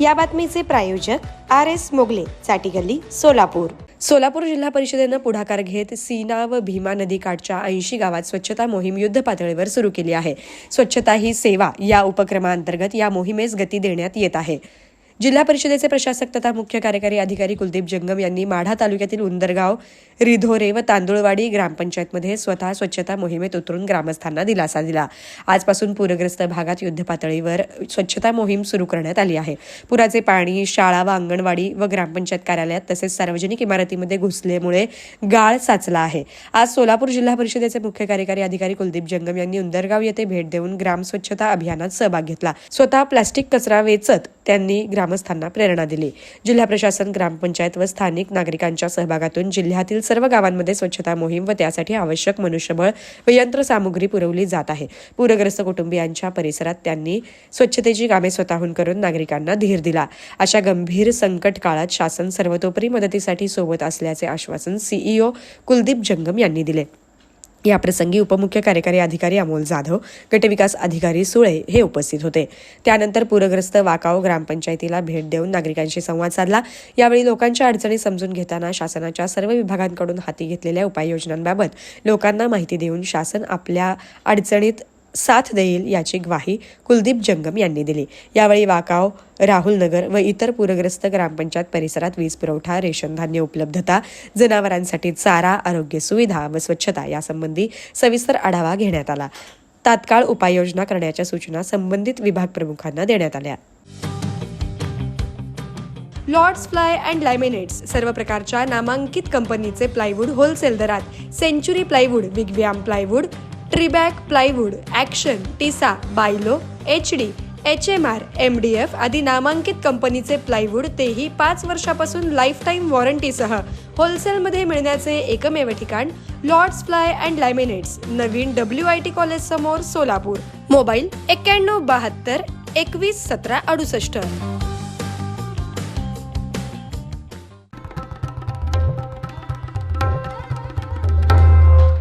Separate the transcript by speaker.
Speaker 1: या बातमीचे प्रायोजक आर एस मोगले चाटी गल्ली सोलापूर. सोलापूर जिल्हा परिषदेनं पुढाकार घेत सीना व भीमा नदीकाठच्या ऐंशी गावात स्वच्छता मोहीम युद्ध पातळीवर सुरू केली आहे. स्वच्छता ही सेवा या उपक्रमाअंतर्गत या मोहिमेस गती देण्यात येत आहे. जिल्हा परिषदेचे प्रशासक तथा मुख्य कार्यकारी अधिकारी कुलदीप जंगम यांनी माढा तालुक्यातील उंदरगाव रिधोरे व तांदुळवाडी ग्रामपंचायतमध्ये स्वतः स्वच्छता मोहिमेत उतरून ग्रामस्थांना दिलासा दिला. आजपासून पूरग्रस्त भागात युद्धपातळीवर स्वच्छता मोहीम सुरू करण्यात आली आहे. पुराचे पाणी शाळा व अंगणवाडी व ग्रामपंचायत कार्यालयात तसेच सार्वजनिक इमारतीमध्ये घुसल्यामुळे गाळ साचला आहे. आज सोलापूर जिल्हा परिषदेचे मुख्य कार्यकारी अधिकारी कुलदीप जंगम यांनी उंदरगाव येथे भेट देऊन ग्राम स्वच्छता अभियानात सहभाग घेतला. स्वतः प्लास्टिक कचरा वेचत त्यांनी ग्राम ग्रामस्थांना प्रेरणा दिली. जिल्हा प्रशासन ग्रामपंचायत व स्थानिक नागरिकांच्या सहभागातून जिल्ह्यातील सर्व गावांमध्ये स्वच्छता मोहीम व त्यासाठी आवश्यक मनुष्यबळ व यंत्रसामुग्री पुरवली जात आहे. पूरग्रस्त कुटुंबियांच्या परिसरात त्यांनी स्वच्छतेची कामे स्वतःहून करून नागरिकांना धीर दिला. अशा गंभीर संकट काळात शासन सर्वतोपरी मदतीसाठी सोबत असल्याचे आश्वासन सीईओ कुलदीप जंगम यांनी दिले. याप्रसंगी उपमुख्य कार्यकारी अधिकारी अमोल जाधव गटविकास अधिकारी सुळे हे उपस्थित होते. त्यानंतर पूरग्रस्त वाकाव ग्रामपंचायतीला भेट देऊन नागरिकांशी संवाद साधला. यावेळी लोकांच्या अडचणी समजून घेताना शासनाच्या सर्व विभागांकडून हाती घेतलेल्या उपाययोजनांबाबत लोकांना माहिती देऊन शासन आपल्या अडचणीत साथ देईल याची ग्वाही कुलदीप जंगम यांनी दिली. यावेळी वाकाव राहुल नगर व इतर पूरग्रस्त ग्रामपंचायत परिसरात वीज पुरवठा रेशन धान्य उपलब्धता जनावरांसाठी चारा आरोग्य सुविधा व स्वच्छता यासंबंधी सविस्तर आढावा घेण्यात आला. तात्काळ उपाययोजना करण्याच्या सूचना संबंधित विभाग प्रमुखांना देण्यात आल्या. लॉर्ड्स फ्लाय अँड लॅमिनेट्स सर्व प्रकारच्या नामांकित कंपनीचे प्लायवूड होलसेल दरात सेंचुरी प्लायवूड विगव्याम प्लायवूड ट्रिबॅक प्लायवूड ॲक्शन टिसा बायलो H D H M R M D F आदी नामांकित कंपनीचे प्लायवूड तेही पाच वर्षापासून लाईफटाईम वॉरंटीसह होलसेलमध्ये मिळण्याचे एकमेव ठिकाण लॉर्ड्स फ्लाय अँड लॅमिनेट्स नवीन डब्ल्यू आय टी कॉलेज समोर सोलापूर. मोबाईल एक्क्याण्णव बहात्तर एकवीस सतरा अडुसष्ट.